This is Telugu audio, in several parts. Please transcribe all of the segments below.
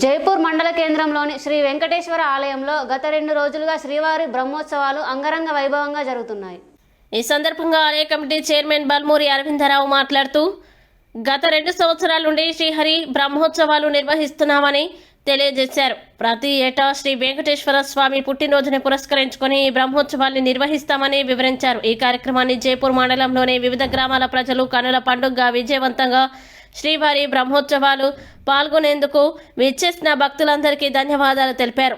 జైపూర్ మండల కేంద్రంలోని శ్రీ వెంకటేశ్వర ఆలయంలో గత రెండు రోజులుగా శ్రీవారి బ్రహ్మోత్సవాలు అంగరంగ వైభవంగా జరుగుతున్నాయి. ఈ సందర్భంగా ఆలయ కమిటీ చైర్మన్ బల్మూరి అరవిందరావు మాట్లాడుతూ గత రెండు సంవత్సరాల నుండి శ్రీహరి బ్రహ్మోత్సవాలు నిర్వహిస్తున్నామని తెలియజేశారు. ప్రతి ఏటా శ్రీ వెంకటేశ్వర స్వామి పుట్టినరోజుని పురస్కరించుకొని ఈ బ్రహ్మోత్సవాన్ని నిర్వహిస్తామని వివరించారు. ఈ కార్యక్రమాన్ని జైపూర్ మండలంలోని వివిధ గ్రామాల ప్రజలు కనుల పండుగగా విజయవంతంగా శ్రీవారి బ్రహ్మోత్సవాలు పాల్గొనేందుకు విచ్చేసిన భక్తులందరికీ ధన్యవాదాలు తెలిపారు.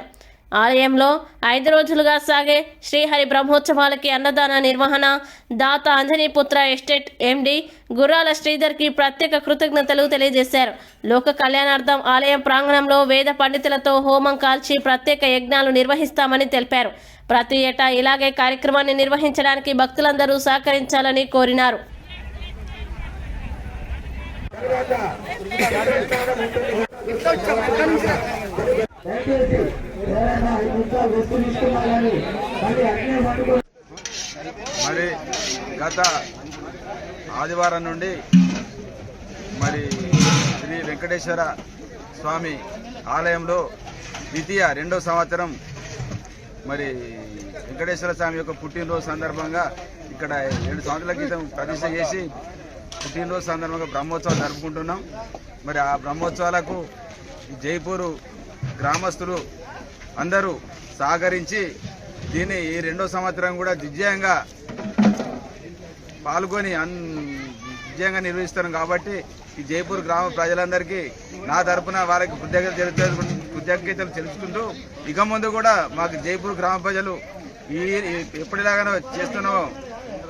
ఆలయంలో ఐదు రోజులుగా సాగే శ్రీహరి బ్రహ్మోత్సవాలకి అన్నదాన నిర్వహణ దాత అంజనీపుత్ర ఎస్టేట్ ఎండి గుర్రాల శ్రీధర్కి ప్రత్యేక కృతజ్ఞతలు తెలియజేశారు. లోక కళ్యాణార్థం ఆలయం ప్రాంగణంలో వేద పండితులతో హోమం కాల్చి ప్రత్యేక యజ్ఞాలు నిర్వహిస్తామని తెలిపారు. ప్రతి ఏటా ఇలాగే కార్యక్రమాన్ని నిర్వహించడానికి భక్తులందరూ సహకరించాలని కోరినారు. మరి గత ఆదివారం నుండి మరి శ్రీ వెంకటేశ్వర స్వామి ఆలయంలో ద్వితీయ రెండో సంవత్సరం మరి వెంకటేశ్వర స్వామి యొక్క పుట్టినరోజు సందర్భంగా ఇక్కడ ఏడు సంవత్సరాల క్రితం ప్రతిష్ట చేసి పుట్టినరోజు సందర్భంగా బ్రహ్మోత్సవాలు జరుపుకుంటున్నాం. మరి ఆ బ్రహ్మోత్సవాలకు జైపూరు గ్రామస్తులు అందరూ సహకరించి దీన్ని ఈ రెండో సంవత్సరం కూడా దిగ్జయంగా పాల్గొని అన్ విజయంగా నిర్వహిస్తాం కాబట్టి ఈ జైపూర్ గ్రామ ప్రజలందరికీ నా తరపున వారికి కృతజ్ఞతలు తెలుపు కృతజ్ఞతలు తెలుసుకుంటూ ఇక ముందు కూడా మాకు జైపూర్ గ్రామ ప్రజలు ఈ ఈ- ఎప్పటిలాగానో చేస్తున్నామో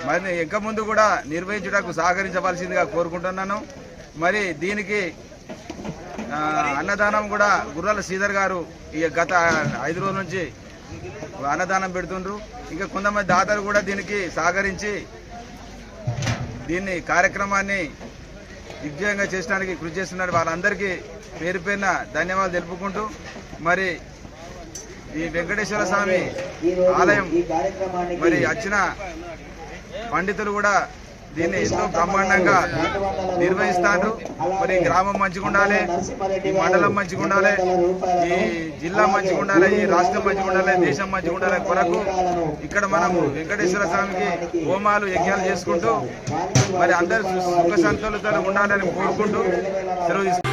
మరి ఇక ముందు కూడా నిర్వహించడానికి సహకరించవలసిందిగా కోరుకుంటున్నాను. మరి దీనికి అన్నదానం కూడా గుర్రాల శ్రీధర్ గారు ఈ గత ఐదు రోజుల నుంచి అన్నదానం పెడుతుండ్రు. ఇంకా కొంతమంది దాతలు కూడా దీనికి సహకరించి దీన్ని కార్యక్రమాన్ని దిగ్విజయంగా చేసడానికి కృషి చేస్తున్నారు. వాళ్ళందరికీ పేరు పేరున ధన్యవాదాలు తెలుపుకుంటూ మరి ఈ వెంకటేశ్వర స్వామి ఆలయం మరి వచ్చిన పండితులు కూడా దీన్ని ఎంతో బ్రహ్మాండంగా నిర్వహిస్తారు మరి గ్రామం మంచిగా ఉండాలి ఈ మండలం మంచిగా ఉండాలి ఈ జిల్లా మంచిగా ఉండాలి ఈ రాష్ట్రం మంచిగా ఉండాలి దేశం మంచిగా ఉండాలి కొరకు ఇక్కడ మనము వెంకటేశ్వర స్వామికి హోమాలు యజ్ఞాలు చేసుకుంటూ మరి అందరు సుఖ సంతోషాలతో ఉండాలని కోరుకుంటూ సెలవు